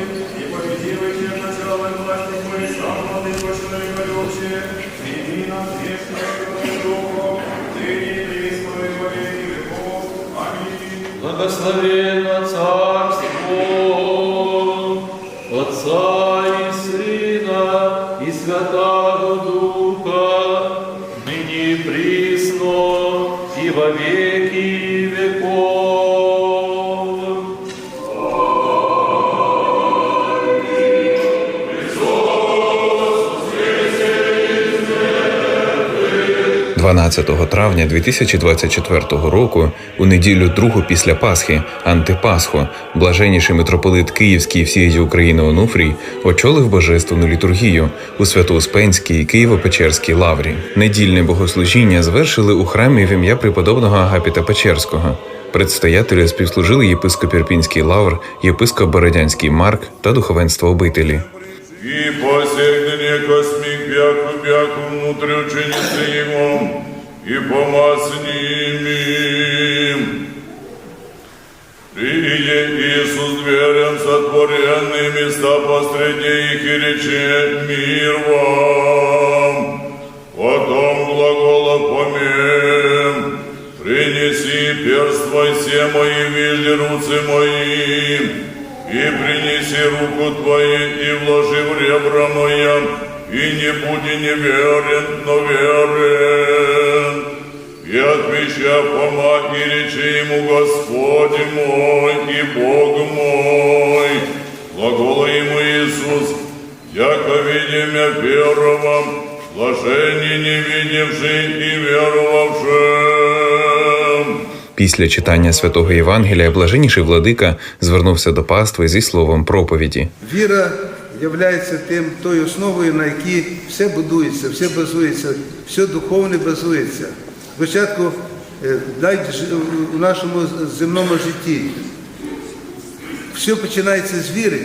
и победивый чем начало власти твои, сам владыко человека любче, прими нам грешного духом, ныне и присно и во веки веков. Аминь. Благословенно Царство Отца и Сына и Святого Духа, ныне присно и во веки 12 травня 2024 року, у неділю другу після Пасхи, антипасху, блаженніший митрополит Київський всієї України Онуфрій очолив божественну літургію у Свято-Успенській Києво-Печерській лаврі. Недільне богослужіння звершили у храмі в ім'я преподобного Агапіта Печерського. Предстоятелі співслужили єпископ Ірпінський лавр, єпископ Бородянський Марк та духовенство обителі. И посягнение космик бяку бяку внутрь ученицы его, и помасним. Прииде Иисус дверям сотворенные места посреди их и рече мир вам. Потом глагола помем, принеси перст твой все мои вижди руцы мои, и принеси руку твою, и вложи в ребра моя, и не буди неверен, но верен. И отвеча Фома, и речи ему, Господь мой и Бог мой. Глагола ему Иисус, яко видимя первого, блаженни не видевший и веровавшим. Після читання святого Євангелія блаженніший владика звернувся до пастви зі словом проповіді. Віра є тим тою основою, на якій все будується, все базується, все духовне базується. Спочатку е, навіть у нашому земному житті все починається з віри,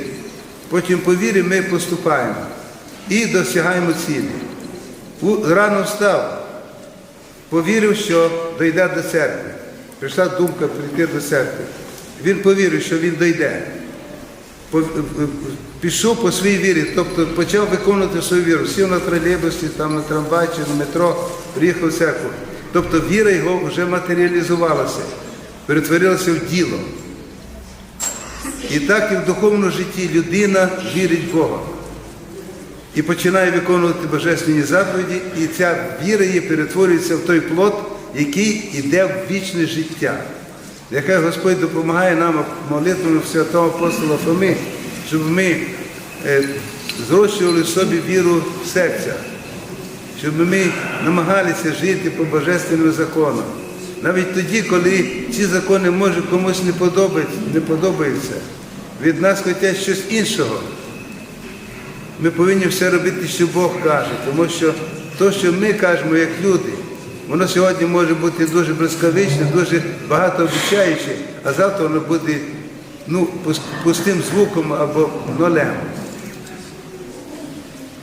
потім по вірі ми поступаємо і досягаємо цілі. Рано встав, повірив, що дійде до церкви. Прийшла думка прийти до церкви. Він повірив, що він дійде. Пішов по своїй вірі, тобто почав виконувати свою віру. Сів на тролейбусі, там на трамвай чи на метро, приїхав в церкву. Тобто віра його вже матеріалізувалася, перетворилася в діло. І так і в духовному житті людина вірить в Бога і починає виконувати божественні заповіді, і ця віра її перетворюється в той плод, який йде в вічне життя. Яке Господь допомагає нам молитвами святого апостола Фоми, щоб ми е, зрощували собі віру в серця, щоб ми намагалися жити по божественним законам. Навіть тоді, коли ці закони може комусь не подобаються, не подобаються, від нас хочуть щось іншого. Ми повинні все робити, що Бог каже, тому що те, що ми кажемо як люди, воно сьогодні може бути дуже блискавичне, дуже багато обіцяюче, а завтра воно буде ну, пустим звуком або нолем.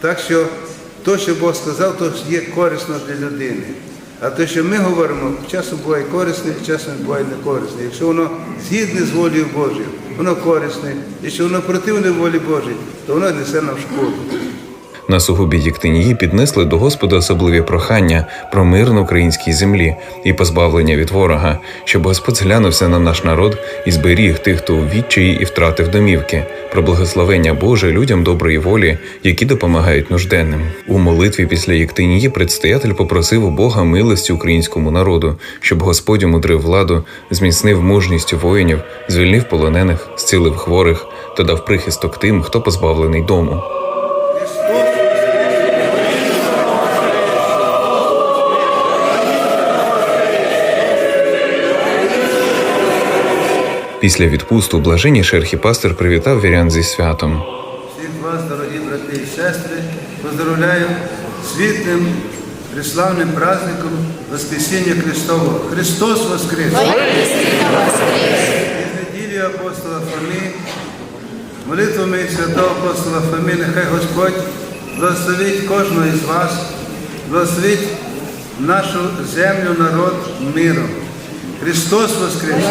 Так що те, що Бог сказав, то є корисно для людини. А те, що ми говоримо, часом буває корисне, часом буває не корисне. Якщо воно згідне з волею Божою, воно корисне. Якщо воно противне волі Божій, то воно несе нам шкоду. На сугубі Єктинії піднесли до Господа особливі прохання про мир на українській землі і позбавлення від ворога, щоб Господь зглянувся на наш народ і зберіг тих, хто у відчаї і втратив домівки, про благословення Боже людям доброї волі, які допомагають нужденним. У молитві після Єктинії предстоятель попросив у Бога милості українському народу, щоб Господь умудрив владу, зміцнив мужність воїнів, звільнив полонених, зцілив хворих та дав прихисток тим, хто позбавлений дому. Після відпусту блаженніший архіпастер привітав вірян зі святом. Всіх вас, дорогі брати і сестри, поздравляю світлим, преславним праздником Воскресіння Христового. Христос Воскрес! Із неділі апостола Фоми, молитвами святого апостола Фоми, нехай Господь благословить кожного із вас, благословить нашу землю, народ миром. Христос Воскрес!